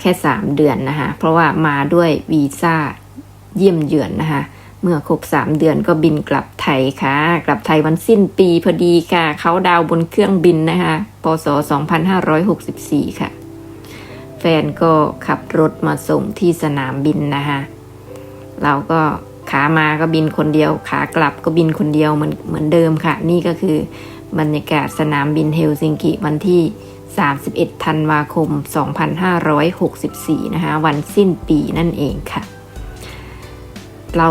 แค่ 3 เดือนนะคะเพราะว่ามาด้วยวีซ่าเยี่ยมเยือนนะคะเมื่อครบ 3 เดือนก็บินกลับไทยค่ะ กลับไทยวันสิ้นปีพอดีค่ะ เขาดาวบนเครื่องบินนะคะปศ2564 ค่ะ แฟนก็ขับรถมาส่งที่สนามบินนะคะเราก็ขามาก็บินคนเดียว ขากลับก็บินคนเดียวเหมือนเหมือนเดิมค่ะ นี่ก็คือบรรยากาศสนามบินเฮลซิงกิวันที่ 31ธันวาคม 2564 นะคะ วันสิ้นปีนั่นเองค่ะ เรา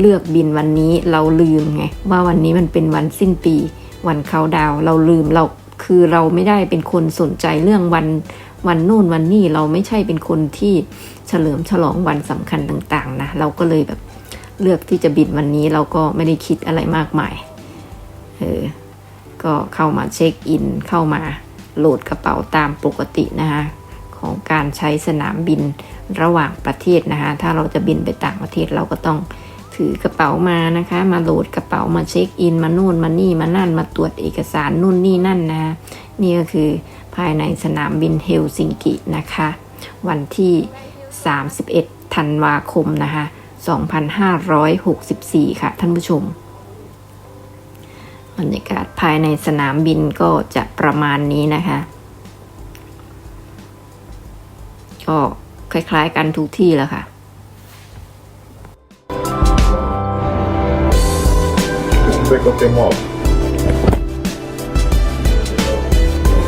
เลือกบินวันนี้เราลืมไง ว่าวันนี้มันเป็นวันสิ้นปี วันเขาดาวเราลืมเราคือเราไม่ได้เป็นคนสนใจเรื่องวันวันนู่นวันนี่เราไม่ใช่เป็นคนที่เฉลิมฉลองวันสำคัญต่าง ๆ นะ เราก็เลยแบบเลือกที่จะบินวันนี้เราก็ไม่ได้คิดอะไรมากมายเออก็เข้ามาเช็คอินเข้ามา โหลดกระเป๋าตามปกตินะคะของการใช้สนามบินระหว่างประเทศนะคะถ้าเราจะบินไปต่างประเทศเราก็ต้องถือกระเป๋ามานะคะ มาโหลดกระเป๋ามาเช็คอินมานู่นมานี่มานั่นมาตรวจเอกสารนู่นนี่นั่นนะะนี่ก็คือภายในสนามบินเฮลซิงกินะคะ วันที่ 31 ธันวาคมนะคะ 2564 ค่ะท่านผู้ชม รรยากาศภายในสนามบินก็จะประมาณนี้นะคะก็คล้ายๆกันทุกที่แล้วค่ะ Back up them up.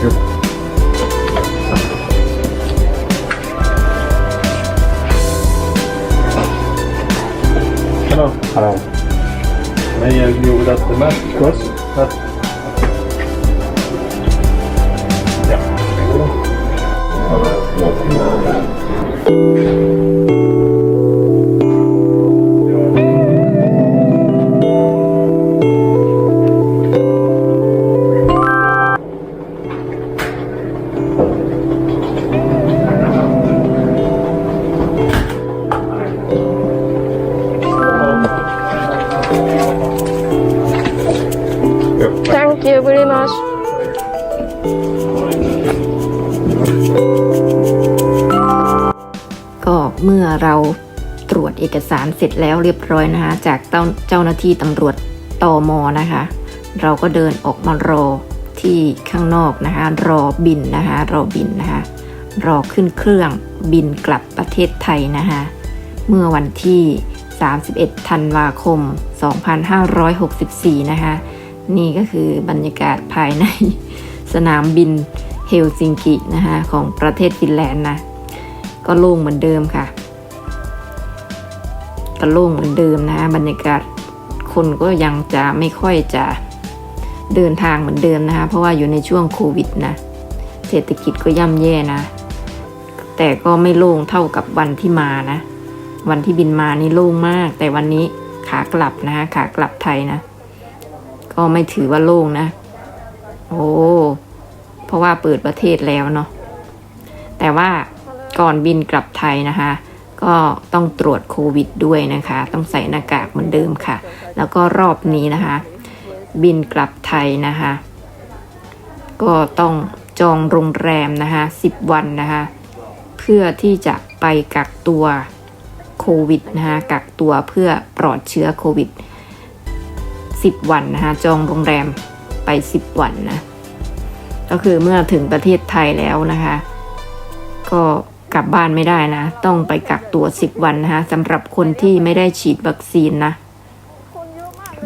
Yep. Hello. Hello. May I go without the mask, of course? 嗯 เอกสารเสร็จแล้วเรียบร้อยนะคะ จากเจ้าเจ้าหน้าที่ตำรวจตอมอนะคะ เราก็เดินออกมารอที่ข้างนอกนะคะ รอบินนะคะ รอบินนะคะ รอขึ้นเครื่องบินกลับประเทศไทยนะคะ เมื่อวันที่ 31 ธันวาคม 2564 นะคะ นี่ก็คือบรรยากาศภายในสนามบินเฮลซิงกินะคะของประเทศฟินแลนด์นะ ก็โล่งเหมือนเดิมค่ะ็โล่งเหมือนเดิมนะบรรยากาศคนก็ยังจะไม่ค่อยจะเดินทางเหมือนเดิมนะคะเพราะว่าอยู่ในช่วงโควิดนะเศรษฐกิจก็ย่ำแย่นะ แต่ก็ไม่โล่งเท่ากับวันที่มานะ วันที่บินมานี่โล่งมาก แต่วันนี้ขากลับนะคะขากลับไทยนะ ก็ไม่ถือว่าโล่งนะ โอ้เพราะว่าเปิดประเทศแล้วเนาะแต่ว่าก่อนบินกลับไทยนะคะ ก็ต้องตรวจโควิดด้วยนะคะ ต้องใส่หน้ากากเหมือนเดิมค่ะ แล้วก็รอบนี้นะคะ บินกลับไทยนะคะ ก็ต้องจองโรงแรมนะคะ10 วันนะคะ เพื่อที่จะไปกักตัวโควิดนะคะกักตัวเพื่อปลอดเชื้อโควิด 10 วันนะคะจองโรงแรมไป 10 วันนะ ก็คือเมื่อถึงประเทศไทยแล้วนะคะ ก็ กลับบ้านไม่ได้นะ ต้องไปกักตัว10วันนะคะสำหรับคนที่ไม่ได้ฉีดวัคซีนนะ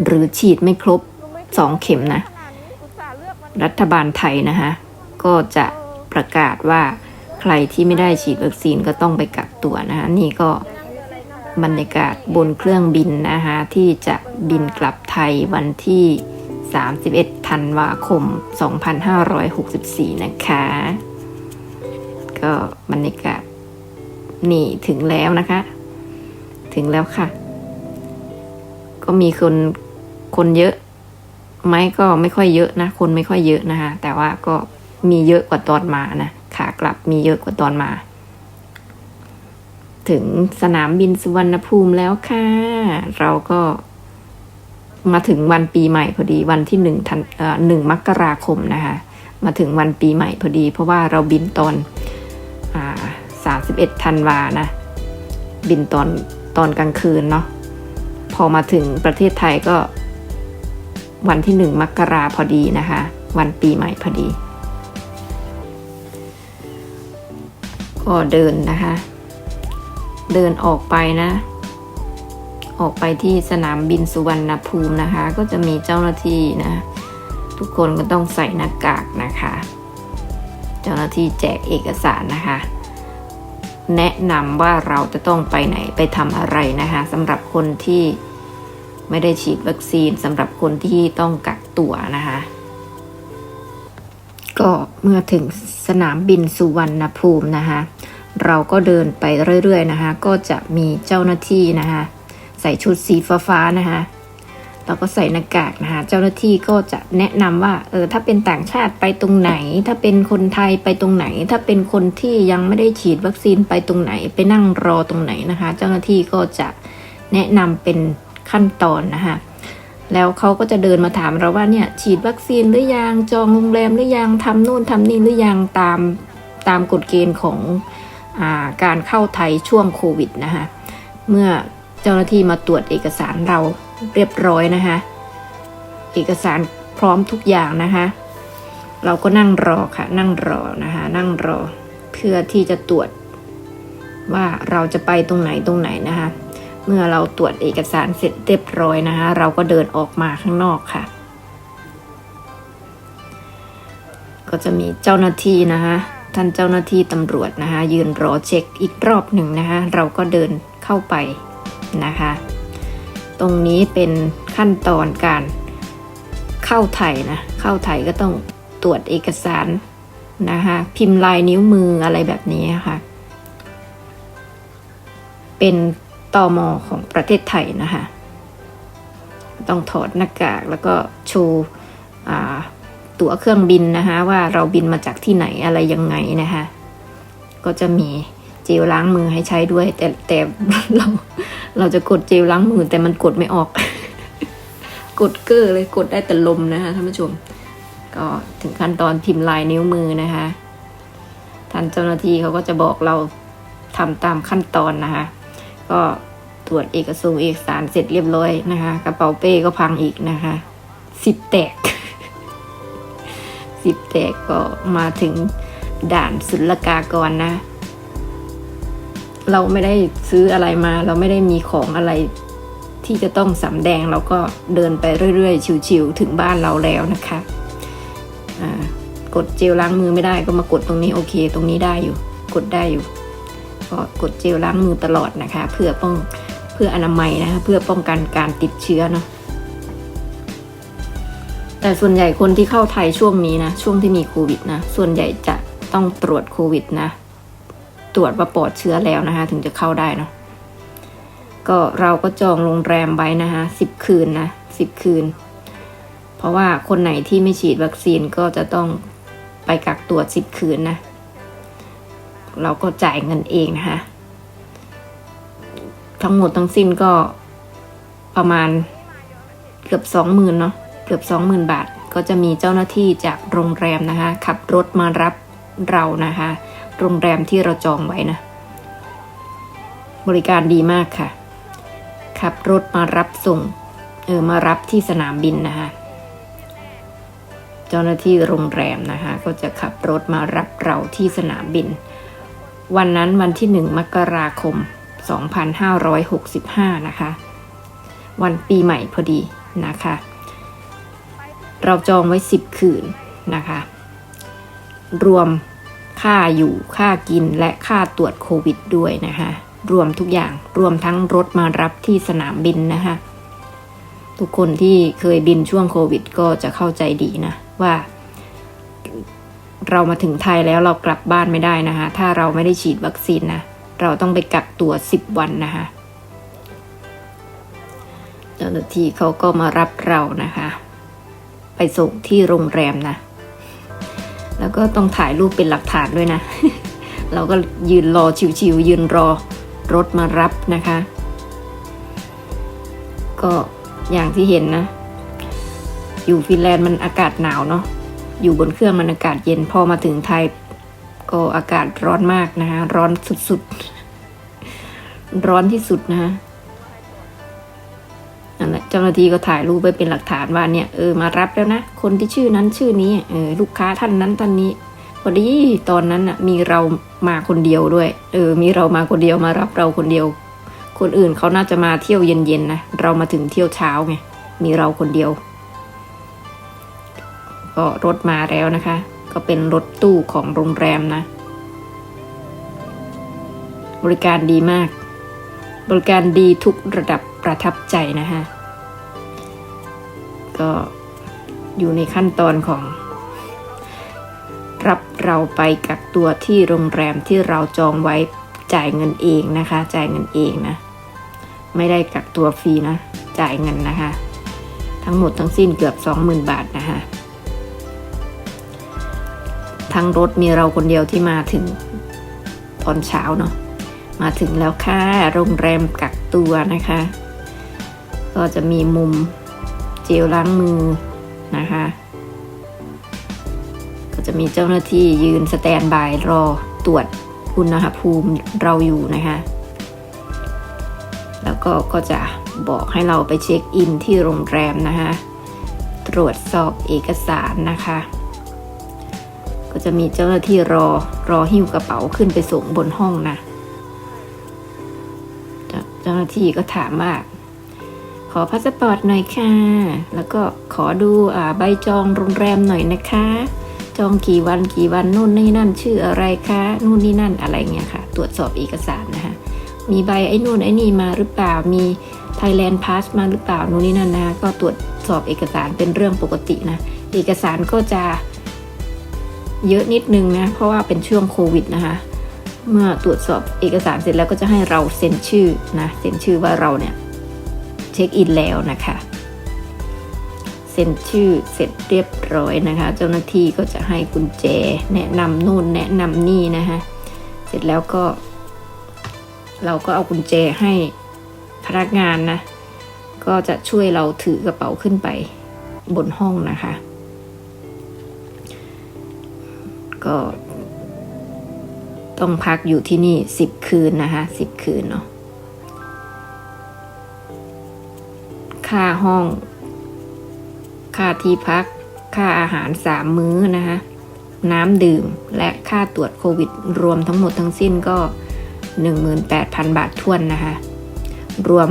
หรือฉีดไม่ครบ2เข็มนะ รัฐบาลไทยนะคะก็จะประกาศว่าใครที่ไม่ได้ฉีดวัคซีนก็ต้องไปกักตัวนะคะนี่ก็บรรยากาศบนเครื่องบินนะคะที่จะบินกลับไทยวันที่ 31 ธันวาคม 2564 นะคะ ก็บรรยากาศนี่ถึงแล้วนะคะ ถึงแล้วค่ะ ก็มีคนคนเยอะไหมก็ไม่ค่อยเยอะนะ คนไม่ค่อยเยอะนะคะ แต่ว่าก็มีเยอะกว่าตอนมานะขากลับมีเยอะกว่าตอนมา ถึงสนามบินสุวรรณภูมิแล้วค่ะ เราก็มาถึงวันปีใหม่พอดีวันที่หนึ่งธันเอ่อหนึ่งมกราคมนะคะ มาถึงวันปีใหม่พอดี เพราะว่าเราบินตอน อ่าส31ธันวานะ บินตอนตอนกลางคืนเนาะพอมาถึงประเทศไทยก็ วันที่หนึ่งมกราพอดีนะคะ วันปีใหม่พอดี ก็เดินนะคะ เดินออกไปนะ ออกไปที่สนามบินสุวรรณภูมินะคะ ก็จะมีเจ้าหน้าที่นะ ทุกคนก็ต้องใส่หน้ากากนะคะ จ้าหน้าที่แจกเอกสารนะคะ แนะนำว่าเราจะต้องไปไหนไปทำอะไรนะคะสำหรับคนที่ไม่ได้ฉีดวัคซีนสำหรับคนที่ต้องกักตัวนะคะ ก็เมื่อถึงสนามบินสุวรรณภูมินะคะ เราก็เดินไปเรื่อยๆนะคะ ก็จะมีเจ้าหน้าที่นะคะ ใส่ชุดสีฟ้าๆนะคะ แล้วก็ใส่หน้ากากนะคะเจ้าหน้าที่ก็จะแนะนำว่าเออถ้าเป็นต่างชาติไปตรงไหน ถ้าเป็นคนไทยไปตรงไหน ถ้าเป็นคนที่ยังไม่ได้ฉีดวัคซีนไปตรงไหน ไปนั่งรอตรงไหนนะคะ เจ้าหน้าที่ก็จะแนะนำเป็นขั้นตอนนะคะแล้วเขาก็จะเดินมาถามเราว่าเนี่ยฉีดวัคซีนหรือยังจองโรงแรมหรือยังทำนู่นทำนี่หรือยังตามตามกฎเกณฑ์ของอาการเข้าไทยช่วงโควิดนะคะเมื่อเจ้าหน้าที่มาตรวจเอกสารเรา เรียบร้อยนะคะ เอกสารพร้อมทุกอย่างนะคะ เราก็นั่งรอค่ะ นั่งรอนะคะ นั่งรอเพื่อที่จะตรวจ ว่าเราจะไปตรงไหนตรงไหนนะคะ เมื่อเราตรวจเอกสารเสร็จเรียบร้อยนะคะ เราก็เดินออกมาข้างนอกค่ะ ก็จะมีเจ้าหน้าที่นะคะท่านเจ้าหน้าที่ตำรวจนะคะ ยืนรอเช็คอีกรอบหนึ่งนะคะ เราก็เดินเข้าไปนะคะ ตรงนี้เป็นขั้นตอนการเข้าไทยนะ เข้าไทยก็ต้องตรวจเอกสารนะคะพิมพ์ลายนิ้วมืออะไรแบบนี้ค่ะ เป็นตอมอของประเทศไทยนะคะต้องถอดหน้ากากแล้วก็โชว์ตั๋วเครื่องบินนะคะว่าเราบินมาจากที่ไหนอะไรยังไงนะคะก็จะมี เจลล้างมือให้ใช้ด้วย แต่แต่เราเราจะกดเจลล้างมือแต่มันกดไม่ออก กดเกอร์เลยกดได้แต่ลมนะคะท่านผู้ชม ก็ถึงขั้นตอนพิมพ์ลายนิ้วมือนะคะท่านเจ้าหน้าที่เขาก็จะบอกเราทำตามขั้นตอนนะคะ ก็ตรวจเอกสารเอกสารเสร็จเรียบร้อยนะคะ กระเป๋าเป้ก็พังอีกนะคะสิบแตกสิบแตกก็มาถึงด่านศุลกากรนะ เราไม่ได้ซื้ออะไรมา เราไม่ได้มีของอะไรที่จะต้องสำแดงเราก็เดินไปเรื่อยๆ ชิวๆถึงบ้านเราแล้วนะคะอ่ากดเจลล้างมือไม่ได้ก็มากดตรงนี้โอเค ตรงนี้ได้อยู่ กดได้อยู่ก็กดเจลล้างมือตลอดนะคะ เพื่อป้องเพื่ออนามัยนะคะเพื่อป้องกันการติดเชื้อเนาะแต่ส่วนใหญ่คนที่เข้าไทยช่วงนี้นะช่วงที่มีโควิดนะส่วนใหญ่จะต้องตรวจโควิดนะ ตรวจว่าปลอดเชื้อแล้วนะคะ ถึงจะเข้าได้เนาะก็เราก็จองโรงแรมไว้นะคะสิบคืนนะสิบคืน เพราะว่าคนไหนที่ไม่ฉีดวัคซีนก็จะต้องไปกักตัวสิบคืนนะ เราก็จ่ายเงินเองนะคะ ทั้งหมดทั้งสิ้นก็ประมาณเกือบสองหมื่นเนาะเกือบสองหมื่นบาท ก็จะมีเจ้าหน้าที่จากโรงแรมนะคะ ขับรถมารับเรานะคะ โรงแรมที่เราจองไว้นะ บริการดีมากค่ะ ขับรถมารับส่ง เออ มารับที่สนามบินนะคะเจ้าหน้าที่โรงแรมนะคะ ก็จะขับรถมารับเราที่สนามบิน วันนั้นวันที่หนึ่งมกราคม 2565 นะคะ วันปีใหม่พอดีนะคะ เราจองไว้ 10 คืนนะคะ รวม ค่าอยู่ค่ากินและค่าตรวจโควิดด้วยนะคะรวมทุกอย่างรวมทั้งรถมารับที่สนามบินนะคะ ทุกคนที่เคยบินช่วงโควิด ก็จะเข้าใจดีนะว่า เรามาถึงไทยแล้วเรากลับบ้านไม่ได้นะคะ ถ้าเราไม่ได้ฉีดวัคซีนนะเราต้องไปกักตัว 10 วันนะคะเจ้าหน้าที่เขาก็มารับเรานะคะ ไปส่งที่โรงแรมนะ แล้วก็ต้องถ่ายรูปเป็นหลักฐานด้วยนะ เราก็ยืนรอชิวๆยืนรอรถมารับนะคะ ก็อย่างที่เห็นนะ อยู่ฟินแลนด์มันอากาศหนาวเนาะอยู่บนเครื่องมันอากาศเย็นพอมาถึงไทยก็อากาศร้อนมากนะคะ ร้อนสุดๆ ร้อนที่สุดนะคะนั่นแหละ เจ้าหน้าที่ก็ถ่ายรูปไว้เป็นหลักฐานว่าเนี่ยเออมารับแล้วนะ คนที่ชื่อนั้นชื่อนี้เออลูกค้าท่านนั้นท่านนี้พอดีตอนนั้นน่ะมีเรามาคนเดียวด้วย เออ มีเรามาคนเดียวมารับเราคนเดียว คนอื่นเขาน่าจะมาเที่ยวเย็นๆนะเรามาถึงเที่ยวเช้าไงมีเราคนเดียว ก็รถมาแล้วนะคะ ก็เป็นรถตู้ของโรงแรมนะ บริการดีมาก บริการดีทุกระดับประทับใจนะคะ ก็อยู่ในขั้นตอนของ รับเราไปกักตัวที่โรงแรมที่เราจองไว้จ่ายเงินเองนะคะ จ่ายเงินเองนะ ไม่ได้กักตัวฟรีนะ จ่ายเงินนะคะ ทั้งหมดทั้งสิ้นเกือบ 20,000 บาทนะคะทั้งรถมีเราคนเดียวที่มาถึงตอนเช้าเนาะมาถึงแล้วค่ะ โรงแรมกักตัวนะคะ ก็จะมีมุม จลล้างมือนะคะ ก็จะมีเจ้าหน้าที่ยืนสแตนบายรอตรวจอุณหภูมิเราอยู่นะคะ แล้วก็ก็จะบอกให้เราไปเช็คอินที่โรงแรมนะคะตรวจสอบเอกสารนะคะ ก็จะมีเจ้าหน้าที่รอรอหิ้วกระเป๋าขึ้นไปส่งบนห้องนะ เจ้าหน้าที่ก็ถามว่า อพาสปอร์ตหน่อยค่ะ แล้วก็ขอดูใบจองโรงแรมหน่อยนะคะ จองกี่วันกี่วันนู่นนี่นั่นชื่ออะไรคะนู่นนี่นั่นอะไรเงี้ยค่ะ ตรวจสอบเอกสารนะคะ มีใบไอ้นู่นไอ้นี่มาหรือเปล่า มี Thailand Pass มาหรือเปล่านู่นนี่นั่นนะ ก็ตรวจสอบเอกสารเป็นเรื่องปกตินะ เอกสารก็จะเยอะนิดนึงนะ เพราะว่าเป็นช่วงโควิดนะคะ เมื่อตรวจสอบเอกสารเสร็จแล้วก็จะให้เราเซ็นชื่อนะ เซ็นชื่อว่าเราเนี่ย ช็คอินแล้วนะคะเซ็นชื่อเสร็จเรียบร้อยนะคะ เจ้าหน้าที่ก็จะให้กุญแจแนะนำนู่นแนะนำนี่นะคะเสร็จแล้วก็ เราก็เอากุญแจให้พนักงานนะก็จะช่วยเราถือกระเป๋าขึ้นไปบนห้องนะคะ ก็ต้องพักอยู่ที่นี่สิบคืนนะคะสิบคืนเนาะ ค่าห้อง ค่าที่พัก ค่าอาหารสามมื้อนะคะ น้ำดื่มและค่าตรวจโควิด รวมทั้งหมดทั้งสิ้นก็ 18,000 บาททวนนะคะ รวม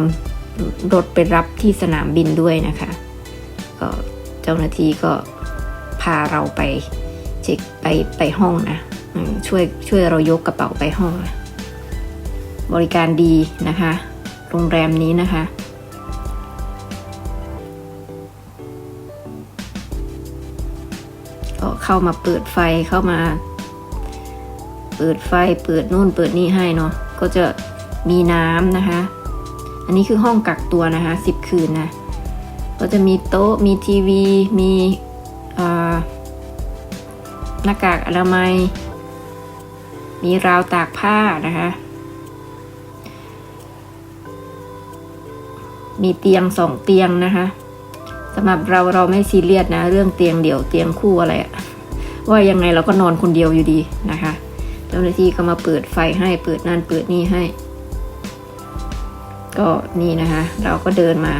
รถไปรับที่สนามบินด้วยนะคะ ก็เจ้าหน้าที่ก็พาเราไปเช็คไปไปห้องนะช่วยช่วยเรายกกระเป๋าไปห้องนะบริการดีนะคะ โรงแรมนี้นะคะ ก็เข้ามาเปิดไฟเข้ามา เปิดไฟเปิดนู่นเปิดนี่ให้เนาะก็จะมีน้ำนะคะ อันนี้คือห้องกักตัวนะคะสิบคืนนะก็จะมีโต๊ะมีทีวี มีหน้ากากอนามัย มีราวตากผ้านะคะมีเตียงสองเตียงนะคะ สำหรับเราเราไม่ซีเรียสนะ เรื่องเตียงเดี่ยวเตียงคู่อะไรว่ายังไงเราก็นอนคนเดียวอยู่ดีนะคะเจ้าหน้าที่ก็มาเปิดไฟให้เปิดนั่นเปิดนี่ให้ ก็นี่นะคะ เราก็เดินมา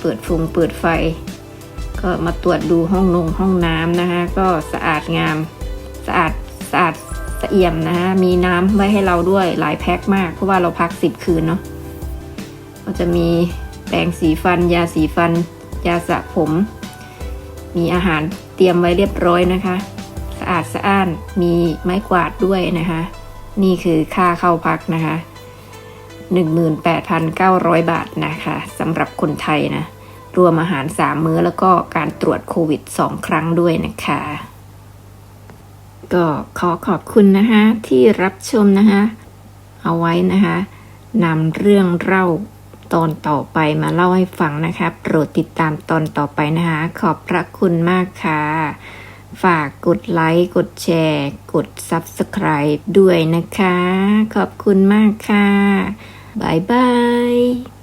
เปิดฟุงเปิดไฟ ก็มาตรวจดูห้องนงห้องน้ำนะคะ ก็สะอาดงามสะอาดสะอาดสะเอี่ยมนะคะมีน้ำไว้ให้เราด้วยหลายแพ็คมาก เพราะว่าเราพักสิบคืนเนาะก็จะมีแปรงสีฟันยาสีฟัน ยาสระผม มีอาหารเตรียมไว้เรียบร้อยนะคะ สะอาดสะอ้านมีไม้กวาดด้วยนะคะ นี่คือค่าเข้าพักนะคะ 18,900 บาทนะคะสำหรับคนไทยนะ รวมอาหาร 3 มื้อแล้วก็การตรวจโควิด 2 ครั้งด้วยนะคะ ก็ขอขอบคุณนะคะที่รับชมนะคะ เอาไว้นะคะนำเรื่องเล่า ตอนต่อไปมาเล่าให้ฟังนะคะ โปรดติดตามตอนต่อไปนะคะ ขอบพระคุณมากค่ะ ฝากกดไลค์ กดแชร์ กด Subscribe ด้วยนะคะ ขอบคุณมากค่ะบายบาย